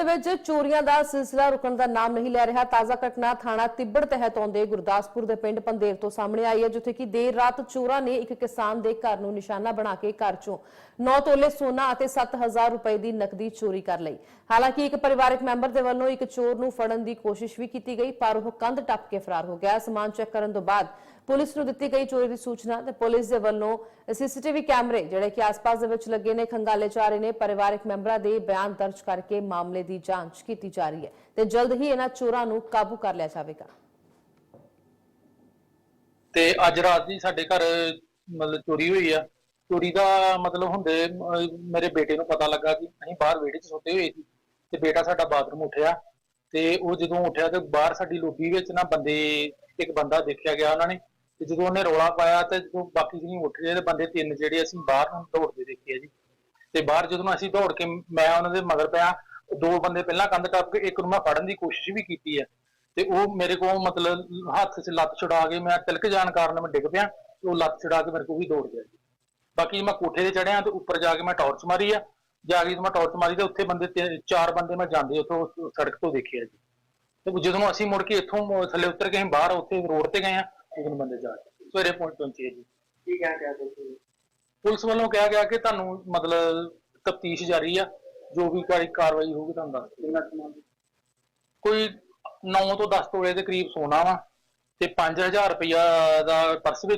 ਦੇ ਵਿੱਚ ਚੋਰੀਆਂ ਦਾ ਸਿਲਸਿਲਾ ਰੁਕਣ ਦਾ ਨਾਮ ਨਹੀਂ ਲੈ ਰਿਹਾ। ਤਾਜ਼ਾ ਘਟਨਾ ਥਾਣਾ ਤਿੱਬੜ ਤਹਿਤ ਆਉਂਦੇ ਗੁਰਦਾਸਪੁਰ ਦੇ ਪਿੰਡ ਪੰਦੇਰ ਤੋਂ ਸਾਹਮਣੇ ਆਈ ਹੈ, ਜਿੱਥੇ ਕਿ ਦੇਰ ਰਾਤ ਚੋਰਾਂ ਨੇ ਇੱਕ ਕਿਸਾਨ ਦੇ ਘਰ ਨੂੰ ਨਿਸ਼ਾਨਾ ਬਣਾ ਕੇ ਘਰ ਚੋਂ 9 ਤੋਲੇ ਸੋਨਾ ਅਤੇ 7000 ਰੁਪਏ ਦੀ ਨਕਦੀ ਚੋਰੀ ਕਰ ਲਈ। ਹਾਲਾਂਕਿ ਇੱਕ ਪਰਿਵਾਰਕ ਮੈਂਬਰ ਦੇ ਵੱਲੋਂ ਇੱਕ ਚੋਰ ਨੂੰ ਫੜਨ ਦੀ ਕੋਸ਼ਿਸ਼ ਵੀ ਕੀਤੀ ਗਈ, ਪਰ ਉਹ ਕੰਧ ਟੱਪ ਕੇ ਫਰਾਰ ਹੋ ਗਿਆ। ਸਮਾਨ ਚੈੱਕ ਕਰਨ ਤੋਂ ਬਾਅਦ ਪੁਲਿਸ ਨੂੰ ਦਿੱਤੀ ਗਈ ਚੋਰੀ ਦੀ ਸੂਚਨਾ ਤੇ ਪੁਲਿਸ ਦੇ ਵੱਲੋਂ ਸੀਸੀਟੀਵੀ ਕੈਮਰੇ, ਜਿਹੜੇ ਕਿ ਆਸ-ਪਾਸ ਦੇ ਵਿੱਚ ਲੱਗੇ ਨੇ, ਖੰਗਾਲੇ ਜਾ ਰਹੇ ਨੇ। ਪਰਿਵਾਰਕ ਮੈਂਬਰਾਂ ਦੇ ਬਿਆਨ ਦਰਜ ਕਰਕੇ ਮਾਮਲੇ ਦੀ ਜਾਂਚ ਕੀਤੀ ਜਾ ਰਹੀ ਹੈ ਤੇ ਜਲਦ ਹੀ ਇਹਨਾਂ ਚੋਰਾਂ ਨੂੰ ਕਾਬੂ ਕਰ ਲਿਆ ਜਾਵੇਗਾ। ਤੇ ਅੱਜ ਰਾਤ ਦੀ ਸਾਡੇ ਘਰ ਮਤਲਬ ਚੋਰੀ ਹੋਈ ਆ। ਚੋਰੀ ਦਾ ਮਤਲਬ ਹੁੰਦੇ ਅਹ, ਮੇਰੇ ਬੇਟੇ ਨੂੰ ਪਤਾ ਲੱਗਾ ਕਿ ਅਸੀਂ ਬਾਹਰ ਵਿਹੜੇ 'ਚ ਸੁੱਤੇ ਹੋਏ ਸੀ ਤੇ ਬੇਟਾ ਸਾਡਾ ਬਾਥਰੂਮ ਉੱਠਿਆ ਤੇ ਉਹ ਜਦੋਂ ਉੱਠਿਆ ਤੇ ਬਾਹਰ ਸਾਡੀ ਲੋਬੀ ਵਿੱਚ ਨਾ ਬੰਦੇ ਇੱਕ ਬੰਦਾ ਦੇਖਿਆ ਗਿਆ ਉਹਨਾਂ ਨੇ ਤੇ ਜਦੋਂ ਉਹਨੇ ਰੌਲਾ ਪਾਇਆ ਤੇ ਜਦੋਂ ਬਾਕੀ ਜਿਹੀ ਉੱਠ ਗਏ ਤੇ ਬੰਦੇ ਤਿੰਨ ਜਿਹੜੇ ਅਸੀਂ ਬਾਹਰ ਨੂੰ ਦੌੜਦੇ ਦੇਖੇ ਆ ਜੀ। ਤੇ ਬਾਹਰ ਜਦੋਂ ਅਸੀਂ ਦੌੜ ਕੇ ਮੈਂ ਉਹਨਾਂ ਦੇ ਮਗਰ ਪਿਆ ਦੋ ਬੰਦੇ ਪਹਿਲਾਂ ਕੰਧ ਟੱਪ ਕੇ ਇੱਕ ਨੂੰ ਮੈਂ ਫੜਨ ਦੀ ਕੋਸ਼ਿਸ਼ ਵੀ ਕੀਤੀ ਹੈ। ਤੇ ਉਹ ਮੇਰੇ ਕੋਲ ਮਤਲਬ ਹੱਥ 'ਚ ਲੱਤ ਛੁਡਾ ਕੇ ਮੈਂ ਤਿਲਕ ਜਾਣ ਕਾਰਨ ਮੈਂ ਡਿੱਗ ਪਿਆ ਤੇ ਉਹ ਲੱਤ ਛੁਡਾ ਕੇ ਮੇਰੇ ਕੋਲ ਵੀ ਦੌੜ ਗਿਆ। ਜੀ ਬਾਕੀ ਮੈਂ ਕੋਠੇ ਤੇ ਚੜਿਆ ਤੇ ਉੱਪਰ ਜਾ ਕੇ ਮੈਂ ਟਾਰਚ ਮਾਰੀ ਆ। ਜਾ ਕੇ ਮੈਂ ਟਾਰਚ ਮਾਰੀ ਤੇ ਉੱਥੇ ਬੰਦੇ ਚਾਰ ਬੰਦੇ ਮੈਂ ਜਾਂਦੇ ਉੱਥੋਂ ਸੜਕ ਤੋਂ ਦੇਖਿਆ ਜੀ। ਤੇ ਜਦੋਂ ਅਸੀਂ ਮੁੜ ਕੇ ਇੱਥੋਂ ਥੱਲੇ ਉਤਰ ਕੇ ਅਸੀਂ ਬਾਹਰ ਉੱਥੇ ਰੋਡ ਤੇ ਗਏ ਆ ਉਦੋਂ ਬੰਦੇ ਜਾ ਕੇ ਸਵੇਰੇ ਪਹੁੰਚ ਪਹੁੰਚੇ ਜੀ। ਕੀ ਕਹਿ ਤੁਸੀਂ? ਪੁਲਿਸ ਵੱਲੋਂ ਕਿਹਾ ਗਿਆ ਕਿ ਤੁਹਾਨੂੰ ਮਤਲਬ ਤਫਤੀਸ਼ ਜਾਰੀ ਆ। ਜੋ ਵੀ ਕਾਰੀ ਕਾਰਵਾਈ ਹੋਊਗੀ ਤੁਹਾਨੂੰ ਦੱਸ ਦਿਓ। ਕਿੰਨਾ ਸਮਾਂ ਕੋਈ 9 ਤੋਂ 10 ਤੋਲੇ ਦੇ ਕਰੀਬ ਸੋਨਾ ਵਾ ਤੇ 5000 ਰੁਪਇਆ ਦਾ ਪਰਸ ਵਿੱਚ